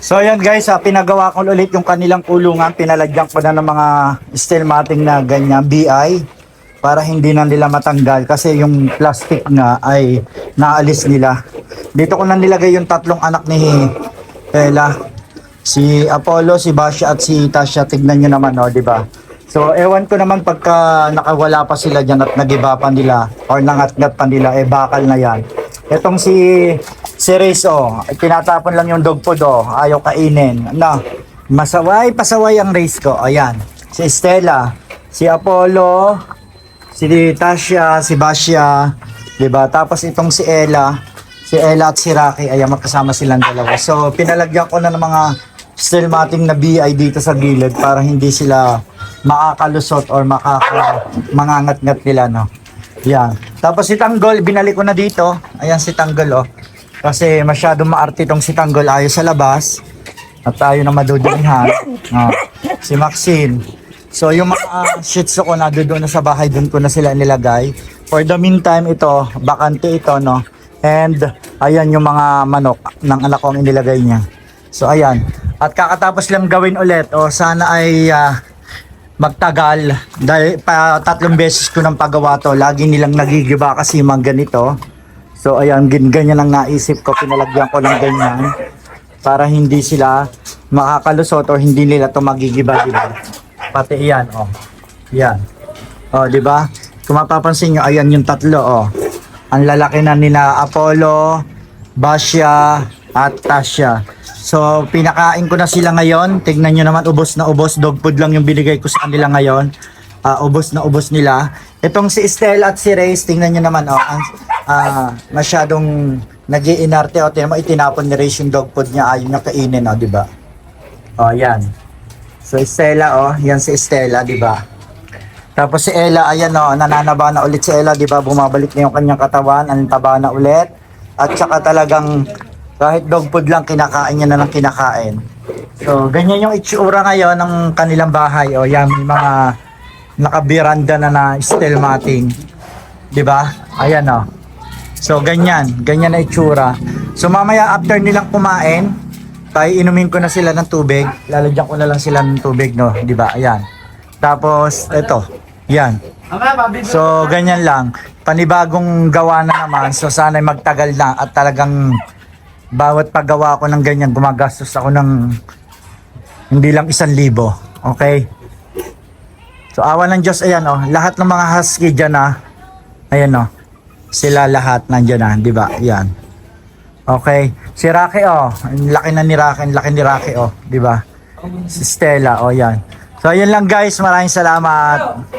So ayan guys, ah, pinagawa ko ulit yung kanilang kulungan. Pinalagyan ko na ng mga steel matting na ganyan, BI. Para hindi na nila matanggal. Kasi yung plastic nga ay naalis nila. Dito ko na nilagay yung tatlong anak ni Ella. Si Apollo, si Basha at si Tasha. Tignan nyo naman, no, di ba? So, ewan ko naman pagka nakawala pa sila dyan at nagiba pa nila or nangat-ngat pa nila, eh bakal na yan. Etong si si Riz, oh, tinatapon lang yung dog food, oh, ayaw kainin. No, masaway, pasaway ang Riz ko. Ayan, si Stella, si Apollo, si Tasha, si Basha, di ba? Tapos itong si Ella, si Ella at si Rocky, ayan, magkasama silang dalawa. So, pinalagyan ko na ng mga steel matting na BI dito sa gilid para hindi sila makakalusot or makaka mangangat-ngat nila, no? Yan. Tapos si Tanggol, binalik ko na dito. Ayan si Tanggol, oh. Kasi masyadong maarte tong si Tanggol ayaw sa labas. At tayo na madudunihan. Oh. Si Maxine. So yung mga uh, shih tzu ko na doon na sa bahay, doon ko na sila nilagay. For the meantime, ito, bakante ito, no? And ayan yung mga manok ng anak ko ang inilagay niya. So ayan. At kakatapos lang gawin ulit. O sana ay ah, magtagal dahil pa tatlong beses ko nang pagawa to lagi nilang nagigiba kasi mga ganito so ayan gin ganyan ang naisip ko pinalagyan ko ng ganyan para hindi sila makakalusot o hindi nila to magigiba diba pati iyan oh yan oh di ba kung mapapansin nyo ayan yung tatlo oh ang lalaki na nila Apollo Basya at Tasha So, pinakain ko na sila ngayon. Tignan nyo naman, ubos na ubos. Dog food lang yung binigay ko sa kanila ngayon. Ah, ubos na ubos nila. Itong si Estelle at si Reyes, tingnan nyo naman, oh, ang, ah, masyadong nag iinarte O, tingnan mo, itinapon ni Reyes yung dog food niya. Ayaw niya kainin, oh, di ba? Oh, yan. So, Estela, oh, yan si Estela, di ba? Tapos si Ella, ayan oh, nananaba na ulit si Ella, di ba? Bumabalik na yung kanyang katawan, ang taba na ulit. At saka talagang kahit dog food lang kinakain niya na lang kinakain. So, ganyan yung itsura ngayon ng kanilang bahay. O, yan, may mga nakabiranda na na steel matting. 'Di ba? Ayan o. So, ganyan. Ganyan na itsura. So, mamaya after nilang kumain, tayo inumin ko na sila ng tubig. Lalagyan ko na lang sila ng tubig, no? ba? Ayan. Tapos, ito. Yan. So, ganyan lang. Panibagong gawa na naman. So, sana magtagal na at talagang bawat paggawa ko ng ganyan, gumagastos ako ng hindi lang isang libo. Okay? So, awa ng Diyos, ayan oh. Lahat ng mga husky dyan ah. Ayan oh. Sila lahat nandyan ah. Di ba? Yan. Okay. Si Rocky oh. Ang laki na ni Rocky. Laki ni Rocky oh. Di ba? Si Stella oh yan. So, ayan lang guys. Maraming salamat.